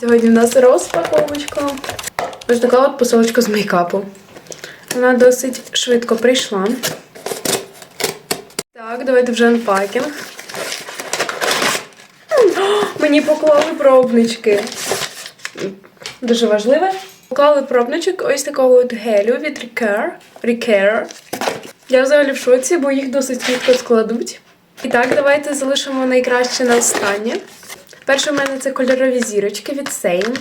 Сьогодні в нас розпаковочка. Ось така от посилочка з мейкапу. Вона досить швидко прийшла. Так, давайте вже анпакінг. Мені поклали пробнички. Дуже важливе. Поклали пробничок ось такого от гелю від Recare. Recare. Я взагалі в шоці, бо їх досить швидко складуть. І так, давайте залишимо найкраще на останнє. Перше у мене це кольорові зірочки від Same.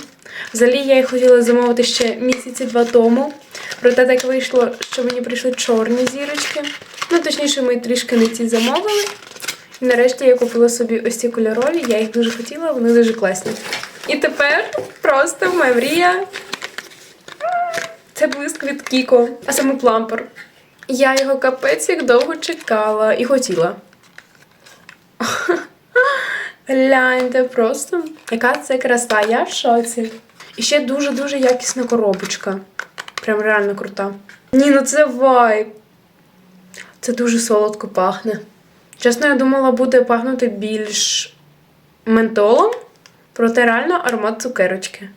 Взагалі я їх хотіла замовити ще місяці два тому. Проте так вийшло, що мені прийшли чорні зірочки. Ну, точніше, ми трішки не ці замовили. І нарешті я купила собі ось ці кольорові, я їх дуже хотіла, вони дуже класні. І тепер просто моя мрія. Це блиск від Кіко, а саме плампер. Я його капець як довго чекала і хотіла. Гляньте просто, яка це краса, я в шоці. І ще дуже-дуже якісна коробочка. Прям реально крута. Ні, ну це вайб. Це дуже солодко пахне. Чесно, я думала, буде пахнути більш ментолом, проте реально аромат цукерочки.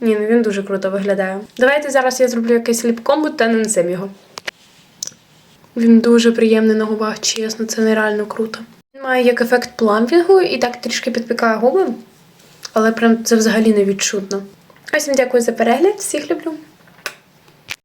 Ні, ну він дуже круто виглядає. Давайте зараз я зроблю якийсь ліп-комбо та нанесем його. Він дуже приємний на губах, чесно, це нереально круто. Має як ефект плампінгу і так трішки підпікає губи, але прям це взагалі не відчутно. Ось вам дякую за перегляд, всіх люблю.